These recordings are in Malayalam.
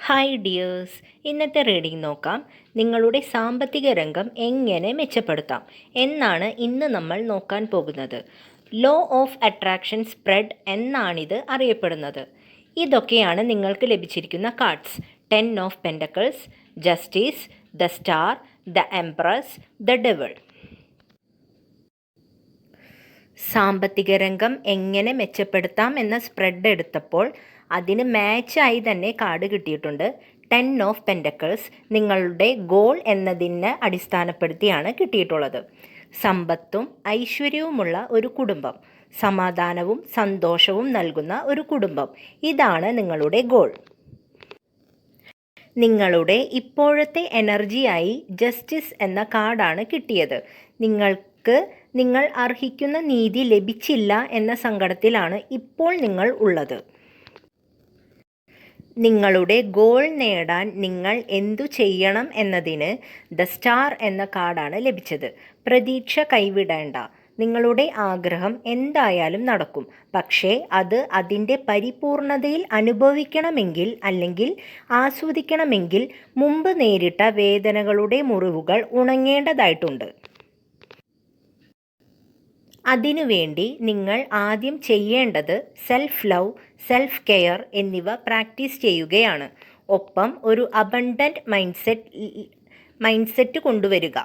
ഹായ് ഡിയേഴ്സ് ഇന്നത്തെ റീഡിംഗ് നോക്കാം. നിങ്ങളുടെ സാമ്പത്തിക രംഗം എങ്ങനെ മെച്ചപ്പെടുത്താം? എന്നാണ് ഇന്ന് നമ്മൾ നോക്കാൻ പോകുന്നത്. ലോ ഓഫ് അട്രാക്ഷൻ സ്പ്രെഡ് എന്നാണിത് അറിയപ്പെടുന്നത്. ഇതൊക്കെയാണ് നിങ്ങൾക്ക് ലഭിച്ചിരിക്കുന്ന cards ten of pentacles justice the star the empress the devil സാമ്പത്തിക രംഗം എങ്ങനെ മെച്ചപ്പെടുത്താം എന്ന സ്പ്രെഡ് എടുത്തപ്പോൾ അതിന് മാച്ചായി തന്നെ കാർഡ് കിട്ടിയിട്ടുണ്ട്. ടെൻ ഓഫ് പെൻഡക്കിൾസ് നിങ്ങളുടെ ഗോൾ എന്നതിനെ അടിസ്ഥാനപ്പെടുത്തിയാണ് കിട്ടിയിട്ടുള്ളത്. സമ്പത്തും ഐശ്വര്യവുമുള്ള ഒരു കുടുംബം സമാധാനവും സന്തോഷവും നൽകുന്ന ഒരു കുടുംബം. ഇതാണ് നിങ്ങളുടെ ഗോൾ. നിങ്ങളുടെ ഇപ്പോഴത്തെ എനർജിയായി ജസ്റ്റിസ് എന്ന കാർഡാണ് കിട്ടിയത്. നിങ്ങൾക്ക് നിങ്ങൾ അർഹിക്കുന്ന നീതി ലഭിച്ചില്ല എന്ന സങ്കടത്തിലാണ് ഇപ്പോൾ നിങ്ങൾ ഉള്ളത്. നിങ്ങളുടെ ഗോൾ നേടാൻ നിങ്ങൾ എന്തു ചെയ്യണം എന്നതിന് ദ സ്റ്റാർ എന്ന കാർഡാണ് ലഭിച്ചത്. പ്രതീക്ഷ കൈവിടേണ്ട. നിങ്ങളുടെ ആഗ്രഹം എന്തായാലും നടക്കും. പക്ഷേ അത് അതിന്റെ പരിപൂർണതയിൽ അനുഭവിക്കണമെങ്കിൽ അല്ലെങ്കിൽ ആസ്വദിക്കണമെങ്കിൽ മുമ്പ് നേരിട്ട വേദനകളുടെ മുറിവുകൾ ഉണങ്ങേണ്ടതായിട്ടുണ്ട്. അതിനുവേണ്ടി നിങ്ങൾ ആദ്യം ചെയ്യേണ്ടത് സെൽഫ് ലവ് സെൽഫ് കെയർ എന്നിവ പ്രാക്ടീസ് ചെയ്യുകയാണ്. ഒപ്പം ഒരു abundant mind set mind set കൊണ്ടുവരിക.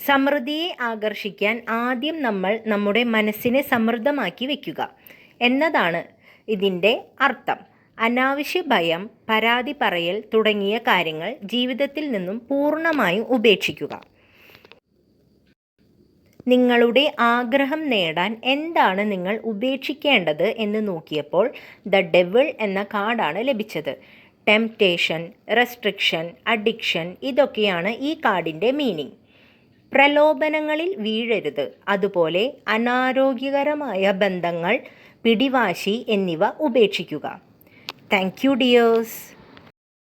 സമൃദ്ധിയെ ആകർഷിക്കാൻ ആദ്യം നമ്മൾ നമ്മുടെ മനസ്സിനെ സമൃദ്ധമാക്കി വയ്ക്കുക എന്നതാണ് ഇതിന്റെ അർത്ഥം. അനാവശ്യ ഭയം പരാതി പറയൽ തുടങ്ങിയ കാര്യങ്ങൾ ജീവിതത്തിൽ നിന്നും പൂർണമായും ഉപേക്ഷിക്കുക. നിങ്ങളുടെ ആഗ്രഹം നേടാൻ എന്താണ് നിങ്ങൾ ഉപേക്ഷിക്കേണ്ടത് എന്ന് നോക്കിയപ്പോൾ ദ ഡെവിൾ എന്ന കാർഡാണ് ലഭിച്ചത്. ടെംപ്റ്റേഷൻ റെസ്ട്രിക്ഷൻ അഡിക്ഷൻ ഇതൊക്കെയാണ് ഈ കാർഡിന്റെ മീനിങ്. പ്രലോഭനങ്ങളിൽ വീഴരുത്. അതുപോലെ അനാരോഗ്യകരമായ ബന്ധങ്ങൾ പിടിവാശി എന്നിവ ഉപേക്ഷിക്കുക. Thank you dears.